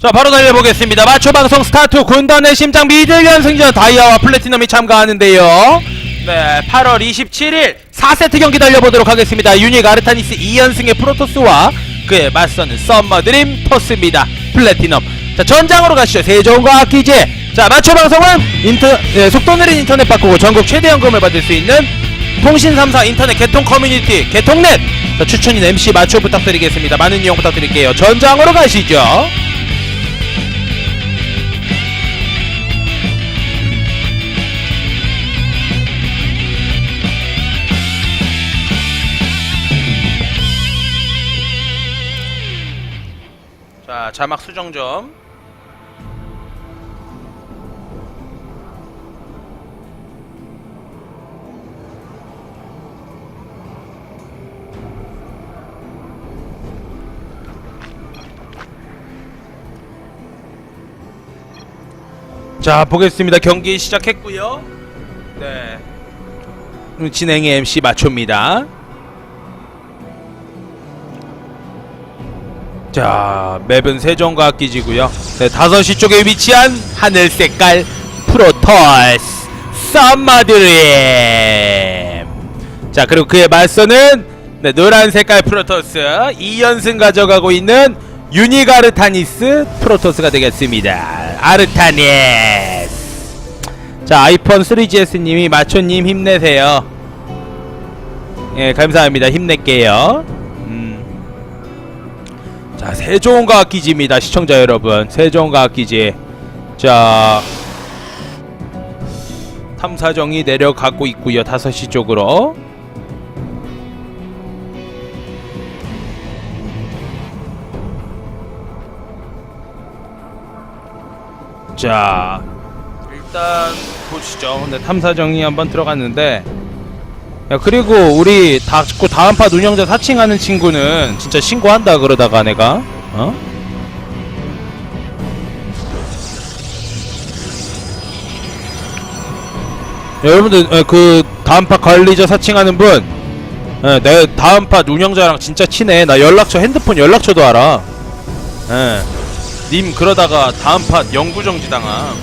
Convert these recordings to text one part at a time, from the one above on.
자 바로 달려보겠습니다. 마초 방송 스타트 군단의 심장 미들견 승전. 다이아와 플래티넘이 참가하는데요. 네 8월 27일 4세트 경기 달려보도록 하겠습니다. 유닉 아르타니스 2연승의 프로토스와 그에 맞서는 썸머드림 토스입니다. 플래티넘. 자 전장으로 가시죠. 세종과 기재 자 마초 방송은 인터 네, 속도 느린 인터넷 바꾸고 전국 최대 연금을 받을 수 있는 통신 3사 인터넷 개통 커뮤니티 개통넷. 자, 추천인 MC 마초 부탁드리겠습니다. 많은 이용 부탁드릴게요. 전장으로 가시죠 자 자막 수정 좀. 자 보겠습니다. 경기 시작했고요. 네. 음, 진행의 MC 마초입니다 자 맵은 세종과 학기지고요. 네 5시 쪽에 위치한 하늘 색깔 프로토스 썸마드림. 자 그리고 그에 맞서는 네, 노란 색깔 프로토스 2연승 가져가고 있는 유닉 아르타니스 프로토스가 되겠습니다. 아르타니스. 자 아이폰 3GS님이 마초님 힘내세요. 예 감사합니다. 힘낼게요. 음. 자 세종과학기지입니다 시청자 여러분. 세종과학기지. 자 탐사정이 내려가고 있고요 5시 쪽으로. 자 일단 보시죠. 근데 탐사정이 한번 들어갔는데 야 그리고 우리 다 자꾸 다음 파 운영자 사칭하는 친구는 진짜 신고한다 그러다가 내가. 어? 여러분들 에, 그 다음 파 관리자 사칭하는 분. 에, 내 다음 파 운영자랑 진짜 친해. 나 연락처 핸드폰 연락처도 알아. 에, 님 그러다가 다음 파 영구정지 당함.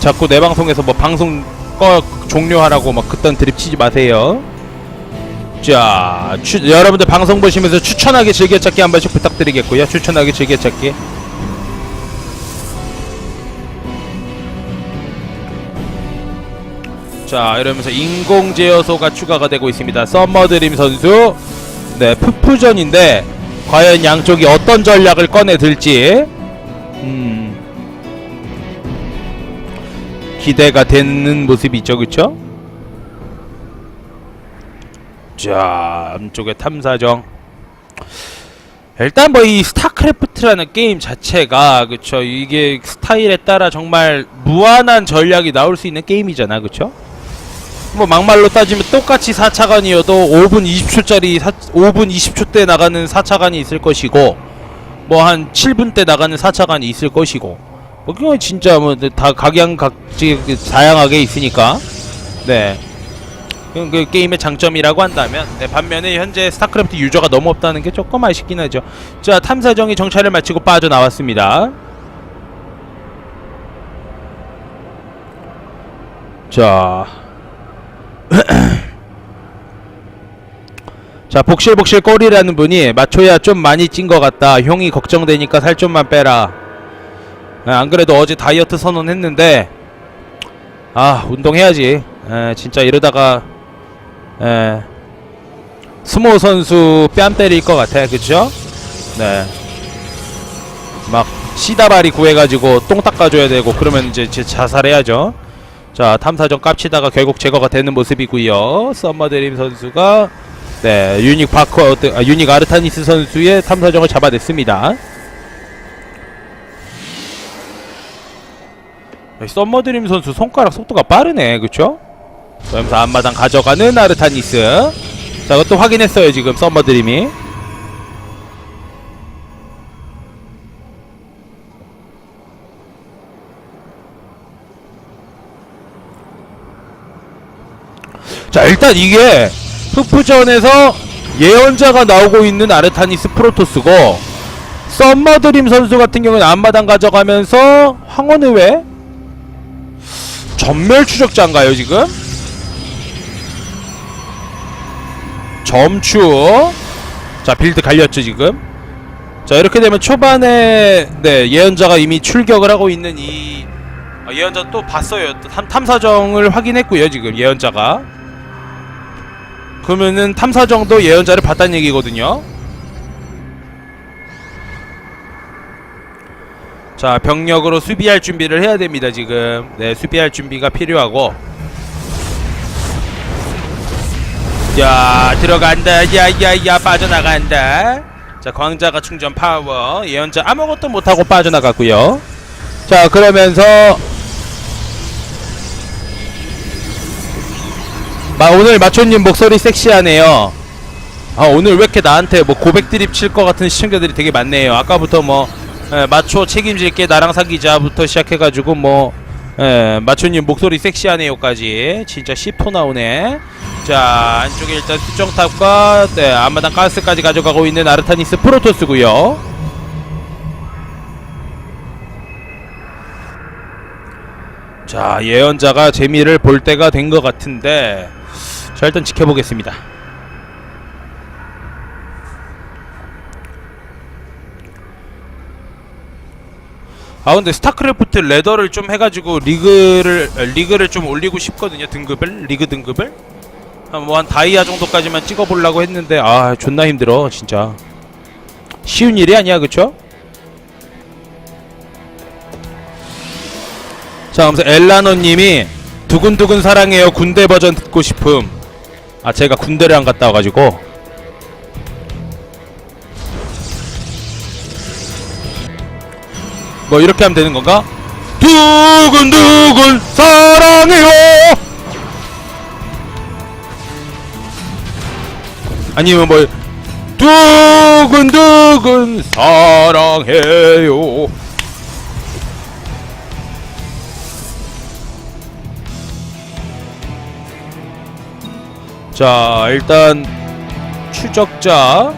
자꾸 내 방송에서 뭐 방송 꺼 종료하라고 막 그딴 드립 치지 마세요. 자, 추, 여러분들 방송 보시면서 추천하기 즐겨찾기 한 번씩 부탁드리겠고요. 추천하기 즐겨찾기. 자, 이러면서 인공 제어소가 추가가 되고 있습니다. 썸머드림 선수, 네, 푸푸전인데 과연 양쪽이 어떤 전략을 꺼내 들지, 음. 기대가 되는 모습이죠, 그쵸? 자, 안쪽에 탐사정. 일단 뭐 이 스타크래프트라는 게임 자체가 그쵸 이게 스타일에 따라 정말 무한한 전략이 나올 수 있는 게임이잖아 그쵸 뭐 막말로 따지면 똑같이 4차관이어도 5분 20초짜리 5분 20초 때 나가는 4차관이 있을 것이고 뭐 한 7분 때 나가는 4차관이 있을 것이고 뭐 그건 진짜 뭐 다 각양각지 그 다양하게 있으니까 네. 그 게임의 장점이라고 한다면 네, 반면에 현재 스타크래프트 유저가 너무 없다는 게 조금 아쉽긴 하죠. 자 탐사정이 정찰을 마치고 빠져나왔습니다. 자. 자 복실복실 꼬리라는 분이 마초야 좀 많이 찐 것 같다 형이 걱정되니까 살 좀만 빼라 아, 안 그래도 어제 다이어트 선언했는데 아 운동해야지. 에, 진짜 이러다가 에, 스모 선수 뺨 때릴 것 같아. 그쵸? 네막 시다발이 구해가지고 똥 닦아줘야 되고 그러면 이제 제 자살해야죠. 자 탐사정 깝치다가 결국 제거가 되는 모습이고요. 썸머드림 선수가 네 유닉 바커 아, 유닉 아르타니스 선수의 탐사정을 잡아냈습니다 썸머드림 선수 손가락 속도가 빠르네 그쵸? 그러면서 앞마당 가져가는 아르타니스 자 그것도 확인했어요 지금 썸머드림이 자 일단 이게 흑프전에서 예언자가 나오고 있는 아르타니스 프로토스고 썸머드림 선수 같은 경우는 앞마당 가져가면서 황혼의회 전멸 추적자인가요 지금? 점추. 자 빌드 갈렸죠 지금. 자 이렇게 되면 초반에 네 예언자가 이미 출격을 하고 있는 이 아, 예언자 또 봤어요. 또 탐, 탐사정을 확인했고요 지금 예언자가. 그러면은 탐사정도 예언자를 봤다는 얘기거든요 자 병력으로 수비할 준비를 해야 됩니다 지금. 네 수비할 준비가 필요하고. 야 들어간다. 야야야 빠져나간다. 자 광자가 충전 파워. 예언자 아무것도 못하고 빠져나갔고요. 자 그러면서 마 오늘 마초님 목소리 섹시하네요. 아 오늘 왜 이렇게 나한테 뭐 고백 드립 칠 것 같은 시청자들이 되게 많네요. 아까부터 뭐 에, 마초 책임질게 나랑 사귀자부터 시작해가지고 뭐 에, 마초님 목소리 섹시하네요까지. 진짜 10호 나오네. 자 안쪽에 일단 수정탑과 네 앞마당 가스까지 가져가고 있는 아르타니스 프로토스고요. 자 예언자가 재미를 볼 때가 된 것 같은데 자 일단 지켜보겠습니다 아 근데 스타크래프트 레더를 좀 해가지고 리그를 아, 리그를 좀 올리고 싶거든요 등급을? 리그 등급을? 뭐한 다이아 정도까지만 찍어보려고 했는데 아 존나 힘들어 진짜. 쉬운 일이 아니야 그쵸? 자 그래서 엘라노님이 두근두근 사랑해요 군대 버전 듣고 싶음. 아 제가 군대를 안 갔다 와가지고 뭐 이렇게 하면 되는 건가? 두근두근 사랑해요 아니면 뭐 두근두근 사랑해요 자 일단 추적자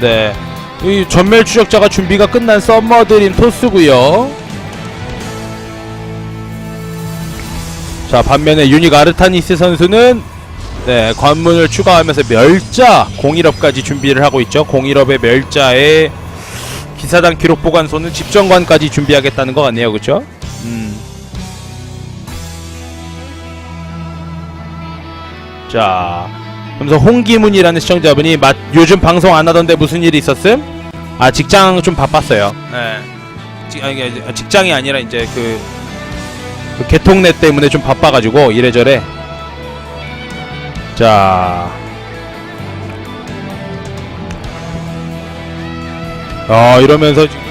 네. 이 전멸 추적자가 준비가 끝난 썸머드림 토스고요. 자 반면에 유닉 아르타니스 선수는 네 관문을 추가하면서 멸자 01업까지 준비를 하고 있죠. 01업의 멸자에 기사단 기록 보관소는 집정관까지 준비하겠다는 것 같네요, 그렇죠? 음. 자, 그러면서 홍기문이라는 시청자분이 마, 요즘 방송 안 하던데 무슨 일이 있었음? 아 직장 좀 바빴어요. 네. 직, 아니, 이제 직장이 아니라 이제 그, 그 개통내 때문에 좀 바빠가지고 이래저래. 자. 아 이러면서 지금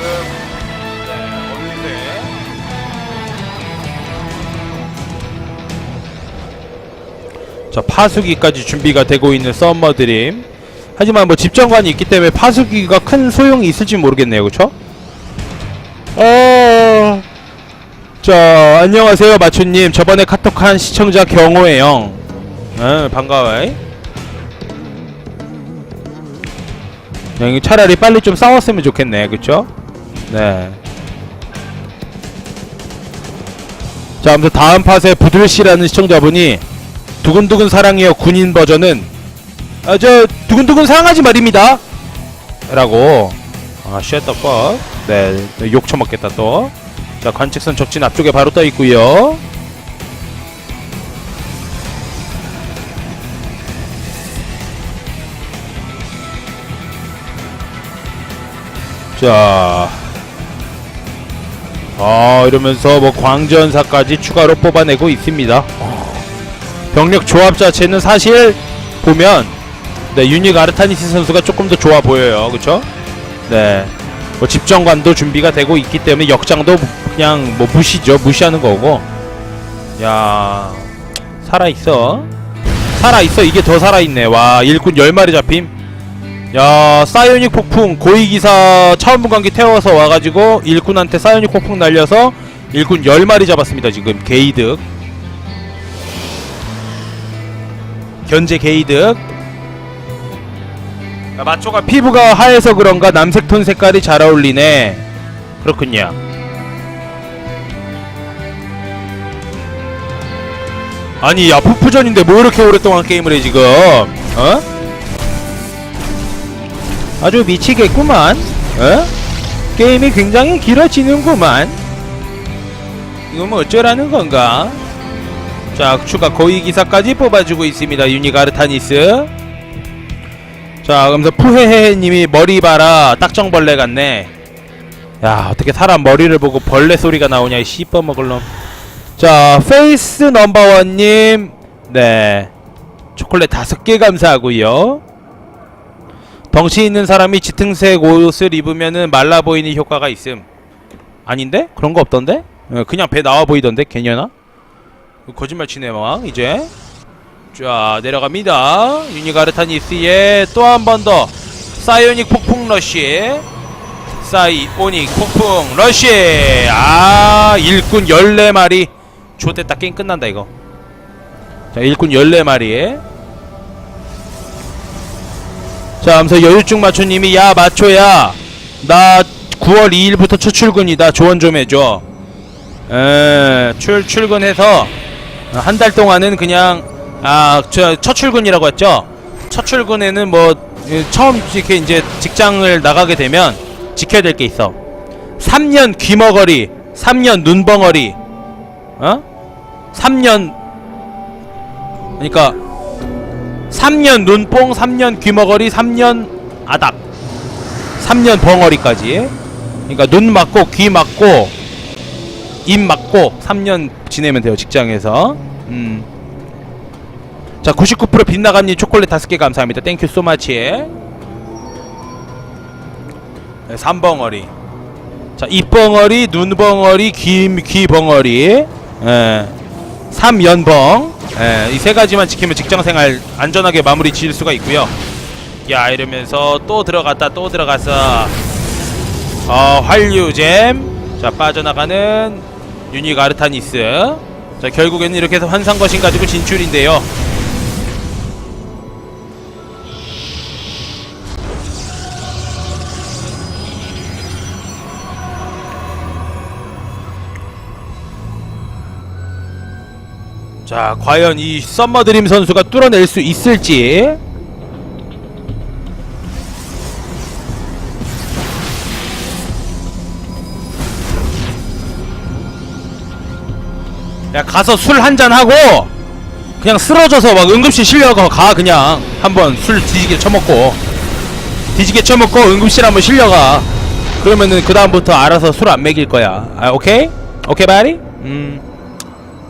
자 파수기까지 준비가 되고 있는 썸머드림 하지만 뭐 집정관이 있기 때문에 파수기가 큰 소용이 있을지 모르겠네요. 그쵸? 어... 자 안녕하세요 마초님. 저번에 카톡한 시청자 경호의 형 네, 반가워요. 형이 차라리 빨리 좀 싸웠으면 좋겠네. 그쵸? 네. 자, 아무튼 다음 팟에 부들씨라는 시청자분이 두근두근 사랑해요 군인 버전은 아 저 두근두근 사랑하지 말입니다. 라고. 아 the fuck 네욕 처먹겠다 또 자 관측선 적진 앞쪽에 바로 떠 있고요. 자. 아, 이러면서 뭐 광전사까지 추가로 뽑아내고 있습니다. 병력 조합 자체는 사실 보면 네, 유닉 아르타니스 선수가 조금 더 좋아 보여요. 그쵸? 네. 뭐 집정관도 준비가 되고 있기 때문에 역장도 그냥 뭐 무시죠. 무시하는 거고. 야 살아있어. 살아있어. 이게 더 살아있네. 와, 일꾼 10마리 잡힘. 야, 사이오닉 폭풍 고위기사 차원분 관계 태워서 와가지고 일꾼한테 사이오닉 폭풍 날려서 일꾼 10마리 잡았습니다. 지금 게이득. 견제 게이득 아, 마초가 피부가 하얘서 그런가 남색 톤 색깔이 잘 어울리네. 그렇군요. 아니 야 푸푸전인데 뭐 이렇게 오랫동안 게임을 해 지금? 어? 아주 미치겠구만. 어? 게임이 굉장히 길어지는구만. 이거 뭐 어쩌라는 건가? 자 추가 고위 기사까지 뽑아주고 있습니다. 유니가르타니스. 자, 그러면서 푸헤헤님이 머리 봐라 딱정벌레 같네. 야, 어떻게 사람 머리를 보고 벌레 소리가 나오냐 이 씨뻐 먹을 놈. 자, 페이스 넘버원님, 네, 초콜릿 다섯 개 감사하고요. 덩치 있는 사람이 짙은색 옷을 입으면은 말라 보이는 효과가 있음. 아닌데? 그런 거 없던데? 어, 그냥 배 나와 보이던데 개년아? 거짓말 치네 막 이제. 자 내려갑니다. 유니가르타니스의 또한 번 더. 사이오닉 폭풍 러쉬. 사이오닉 폭풍 러쉬. 아 일꾼 14마리. 좋됐다 게임 끝난다 이거. 자 일꾼 14마리. 자 하면서 여유증 마초님이 야 마초야. 나 9월 2일부터 첫 출근이다. 조언 좀 해줘. 에, 출, 출근해서 한 달 동안은 그냥 아, 저첫 출근이라고 했죠. 첫 출근에는 뭐 예, 처음 이렇게 이제 직장을 나가게 되면 지켜야 될 게 있어. 3년 귀머거리, 3년 눈벙어리, 어? 3년 그러니까 3년 눈뽕, 3년 귀머거리, 3년 아닥, 3년 벙어리까지. 그러니까 눈 맞고 귀 맞고 입 맞고 3년 지내면 돼요 직장에서. 음. 자, 99% 빗나감님 초콜릿 5개 감사합니다. 땡큐 소마치. 네, 3벙어리. 자, 입벙어리, 눈벙어리, 귀, 귀벙어리. 예. 3연벙. 예, 이 세 가지만 지키면 직장 생활 안전하게 마무리 지을 수가 있고요. 야, 이러면서 또 들어갔다 또 들어가서 어, 환류잼. 자, 빠져나가는 유닉 아르타니스. 자, 결국에는 이렇게 해서 환상거신 가지고 진출인데요. 자, 과연 이 썸머드림 선수가 뚫어낼 수 있을지. 야, 가서 술 한잔 하고 그냥 쓰러져서 막 응급실 실려가 가 그냥 한번 술 뒤지게 처먹고 뒤지게 처먹고 응급실 한번 실려가. 그러면은 그 다음부터 알아서 술 안 먹일 거야. 아, 오케이? 오케이, 바리? 음.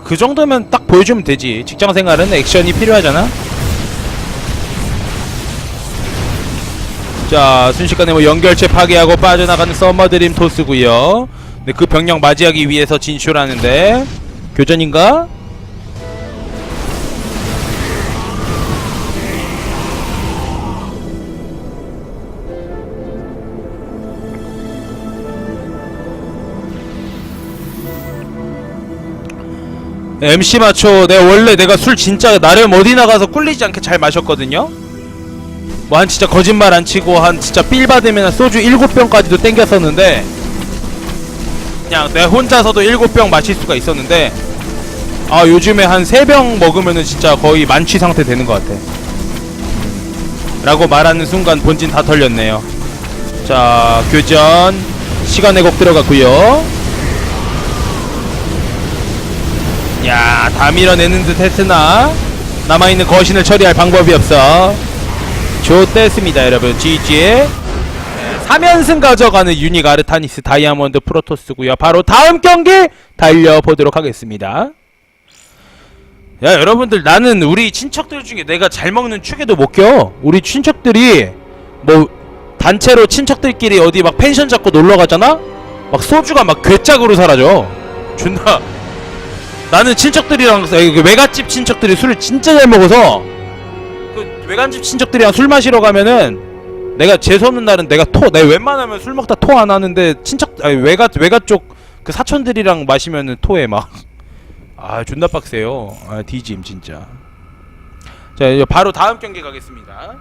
그 정도면 딱 보여주면 되지. 직장 생활은 액션이 필요하잖아. 자, 순식간에 뭐 연결체 파괴하고 빠져나가는 서머드림 토스고요. 네, 그 병력 맞이하기 위해서 진출하는데 교전인가? MC 마초 내가 원래 내가 술 진짜 나름 어디 나가서 꿀리지 않게 잘 마셨거든요 뭐 한 진짜 거짓말 안 치고 한 진짜 삘 받으면 소주 7병까지도 땡겼었는데 그냥 내 혼자서도 7병 마실 수가 있었는데 아 요즘에 한 3병 먹으면은 진짜 거의 만취 상태 되는 것 같아 라고 말하는 순간 본진 다 털렸네요 자 교전 시간 왜곡 들어갔고요 야, 다 밀어내는 듯 했으나 남아있는 거신을 처리할 방법이 없어. 좋댔습니다, 여러분. GG. 3연승 가져가는 유닉 아르타니스 다이아몬드 프로토스고요. 바로 다음 경기 달려보도록 하겠습니다. 야, 여러분들 나는 우리 친척들 중에 내가 잘 먹는 축에도 못 껴. 우리 친척들이 뭐 단체로 친척들끼리 어디 막 펜션 잡고 놀러 가잖아? 막 소주가 막 괴짝으로 사라져. 존나 나는 친척들이랑 그 외갓집 친척들이 술을 진짜 잘 먹어서 그 외갓집 친척들이랑 술 마시러 가면은 내가 재수 없는 날은 내가 토, 내가 웬만하면 술 먹다 토 안 하는데 친척 아니 외갓 외갓 쪽 그 사촌들이랑 마시면은 토해 막. 아 존나 빡세요. 아 뒤짐 진짜. 자 이제 바로 다음 경기 가겠습니다.